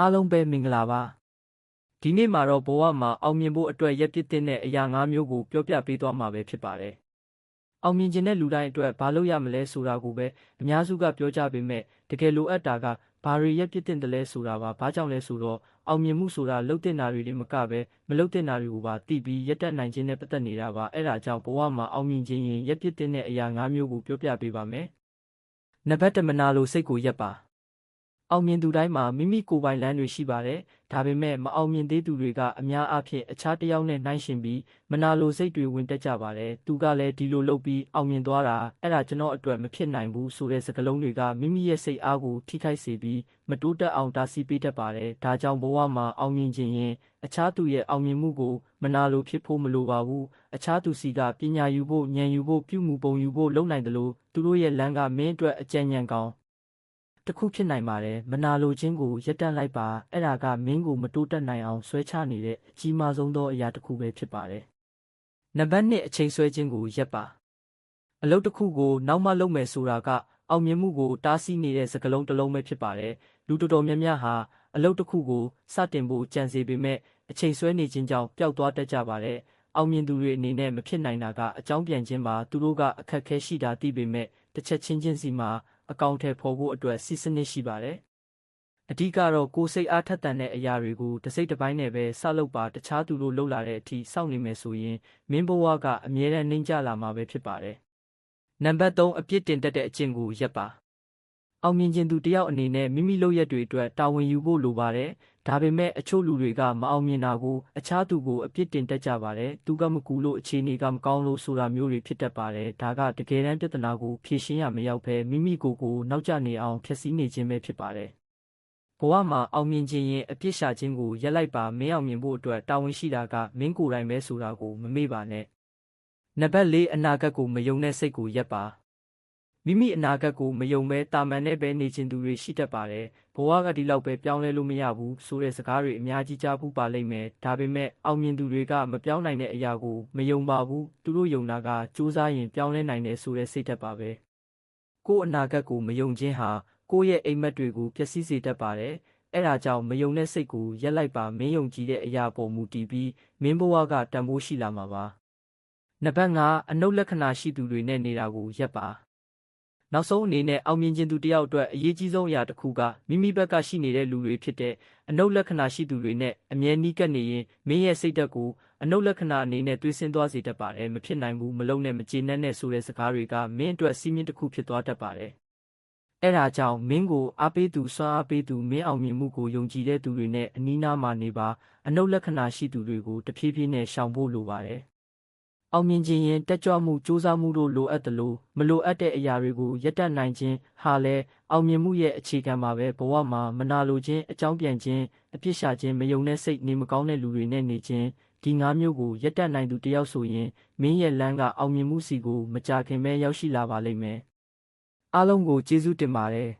အားလုံးပဲမင်္ဂလာပါဒီနေ့မှာတော့ဘဝမှာအောင်မြင်ဖို့အတွက်ရက်ပြစ်တဲ့အရာ၅မျိုးကိုပြောပြပေးသွားမှာပဲဖြစ်ပါတယ်အောင်မြင်ခြင်းတဲ့လူတိုင်းအတွက်ဘာလို့ရမလဲဆိုတာကိုပဲအများစုကပြောကြပေမဲ့တကယ်လိုအပ်တာကဘာတွေရက်ပြစ်တဲ့လဲဆိုတာပါဘာကြောင့်လဲဆိုတော့အောင်မြင်မှုဆိုတာလှုပ်တဲ့နာတွေတွေမကပဲမလှုပ်တဲ့နာတွေကိုပါတည်ပြီးရက်တက်နိုင်ခြင်းနဲ့ပတ်သက်နေတာပါအဲ့ဒါကြောင့်ဘဝမှာအောင်မြင်ခြင်းရင်ရက်ပြစ်တဲ့အရာ၅မျိုးကိုပြောပြပေးပါမယ်နံပါတ်1မနာလိုစိတ်ကိုရက်ပါ အောင်မြင်သူတိုင်းမှာမိမိကိုယ်ပိုင်လမ်းတွေရှိပါတယ်။ဒါပေမဲ့မအောင်မြင်သေးသူတွေကအများအားဖြင့်အခြားတစ်ယောက်နဲ့နှိုင်းယှဉ်ပြီးမနာလိုစိတ်တွေဝင်တက်ကြပါတယ်။သူကလည်းဒီလိုလုပ်ပြီးအောင်မြင်သွားတာအဲ့ဒါကျွန်တော်အတွက်မဖြစ်နိုင်ဘူးဆိုတဲ့စကားလုံးတွေကမိမိရဲ့စိတ်အားကိုထိခိုက်စေပြီးမတိုးတက်အောင်တားဆီးပေးတတ်ပါတယ်။ဒါကြောင့်ဘဝမှာအောင်မြင်ခြင်းရင်အခြားသူရဲ့အောင်မြင်မှုကိုမနာလိုဖြစ်ဖို့မလိုပါဘူး။အခြားသူစီကပညာယူဖို့ဉာဏ်ယူဖို့ပြုမှုပုံယူဖို့လုပ်နိုင်တယ်လို့သူတို့ရဲ့လမ်းကမင်းအတွက်အကြံဉာဏ်ကောင်း တစ်ခုဖြစ်နိုင်ပါတယ်မနာလိုခြင်းကိုရက်တန့်လိုက်ပါအဲ့ဒါကမင်းကိုမတိုးတက်နိုင်အောင်ဆွဲချနေတဲ့အကြီးမားဆုံးသောအရာတစ်ခုပဲဖြစ်ပါတယ်နံပါတ်1အချိန်ဆွဲခြင်းကိုရက်ပါအလုပ်တစ်ခုကိုနောက်မှလုပ်မယ်ဆိုတာကအောင်မြင်မှုကိုတားဆီးနေတဲ့စကားလုံးတစ်လုံးပဲဖြစ်ပါတယ်လူတော်တော်များများဟာအလုပ်တစ်ခုကိုစတင်ဖို့ကြံစီပေမဲ့အချိန်ဆွဲနေခြင်းကြောင့်ပျောက်သွားတတ်ကြပါတယ်အောင်မြင်သူတွေအနေနဲ့မဖြစ်နိုင်တာကအကြောင်းပြန်ခြင်းပါသူတို့ကအခက်အခဲရှိတာသိပေမဲ့တစ်ချက်ချင်းချင်းစီမှာ အကောင့်ထဲပေါ်ဖို့အတွက်စီစနစ်ရှိပါတယ်။အဓိကတော့ကိုယ်စိတ်အားထက်သန်တဲ့အရာတွေကိုတစ်စိတ်တစ်ပိုင်းနဲ့ပဲစလုပ်ပါတခြားသူတို့လှုပ်လာတဲ့အထိစောင့်နေမယ်ဆိုရင်မင်းဘဝကအမြဲတမ်းနှိမ့်ကျလာမှာပဲဖြစ်ပါတယ်။နံပါတ်3အပြစ်တင်တတ်တဲ့အကျင့်ကိုရပ်ပါ။အောင်မြင်ခြင်းသူတယောက်အနေနဲ့မိမိလုပ်ရက်တွေအတွက်တာဝန်ယူဖို့လိုပါတယ်။ ဒါပေမဲ့အချို့လူတွေကမအောင်မြင်တာကိုအခြားသူကိုအပြစ်တင်တတ်ကြပါတယ်။သူကမကူလို့အခြေအနေကမကောင်းလို့ဆိုတာမျိုးတွေဖြစ်တတ်ပါတယ်။ဒါကတကယ်တမ်းပြဿနာကိုဖြေရှင်းရမရောက်ဘဲမိမိကိုယ်ကိုနောက်ကျနေအောင်ဖျက်ဆီးနေခြင်းပဲဖြစ်ပါတယ်။ဘဝမှာအောင်မြင်ခြင်းရင်အပြစ်ရှာခြင်းကိုရက်လိုက်ပါမင်းအောင်မြင်ဖို့အတွက်တာဝန်ရှိတာကမင်းကိုယ်တိုင်ပဲဆိုတာကိုမမေ့ပါနဲ့။နံပါတ်၄အနာဂတ်ကိုမယုံတဲ့စိတ်ကိုရက်ပါ။ မိမိအနာဂတ်ကိုမယုံမဲတာမန်နဲ့ပဲနေခြင်းသူတွေရှိတတ်ပါတယ်။ဘဝကဒီလောက်ပဲပြောင်းလဲလို့မရဘူးဆိုတဲ့စကားတွေအများကြီးကြားဖို့ပါလိမ့်မယ်။ဒါပေမဲ့အောင်မြင်သူတွေကမပြောင်းနိုင်တဲ့အရာကိုမယုံပါဘူး။သူတို့ယုံတာကစူးစမ်းရင်ပြောင်းလဲနိုင်တယ်ဆိုတဲ့စိတ်ဓာတ်ပါပဲ။ကိုယ့်အနာဂတ်ကိုမယုံခြင်းဟာကိုယ့်ရဲ့အိမ်မက်တွေကိုပျက်စီးစေတတ်ပါတယ်။အဲဒါကြောင့်မယုံတဲ့စိတ်ကိုရက်လိုက်ပါမင်းယုံကြည်တဲ့အရာပေါ်မူတည်ပြီးမင်းဘဝကတန်ဖိုးရှိလာမှာပါ။နံပါတ်5အနုလက္ခဏာရှိသူတွေနဲ့နေတာကိုရက်ပါ။ နောက်ဆုံးအနေနဲ့အောင်မြင်ခြင်းသူတယောက်အတွက်အရေးကြီးဆုံးအရာတစ်ခုကမိမိဘက်ကရှိနေတဲ့လူတွေဖြစ်တဲ့အနုလက္ခဏာရှိသူတွေနဲ့အမြဲနီးကပ်နေရင်မင်းရဲ့စိတ်ဓာတ်ကိုအနုလက္ခဏာအနေနဲ့တွေးဆင်းသွားစေတတ်ပါတယ်မဖြစ်နိုင်ဘူးမလုံးနဲ့မကျေနပ်နဲ့ဆိုတဲ့စကားတွေကမင်းအတွက်စီးမြင့်တစ်ခုဖြစ်သွားတတ်ပါတယ်အဲ့ဒါကြောင့်မင်းကိုအားပေးသူစွမ်းအားပေးသူမင်းအောင်မြင်မှုကိုယုံကြည်တဲ့သူတွေနဲ့အနီးနားမှာနေပါအနုလက္ခဏာရှိသူတွေကိုတဖြည်းဖြည်းနဲ့ရှောင်ဖို့လိုပါတယ် အောင်မြင်ခြင်းရင်တက်ကြွမှုစူးစမ်းမှုတို့လိုအပ်သလိုမလိုအပ်တဲ့အရာတွေကိုရပ်တန့်နိုင်ခြင်းဟာလည်းအောင်မြင်မှုရဲ့အခြေခံပါပဲဘဝမှာမနာလိုခြင်းအကြောင်းပြန်ခြင်းအပြစ်ရှာခြင်းမယုံတဲ့စိတ်နေမကောင်းတဲ့လူတွေနဲ့နေခြင်းဒီငါးမျိုးကိုရပ်တန့်နိုင်သူတယောက်ဆိုရင်မင်းရဲ့လမ်းကအောင်မြင်မှုစီကိုမကြခင်ပဲရောက်ရှိလာပါလိမ့်မယ်အားလုံးကိုကျေးဇူးတင်ပါတယ်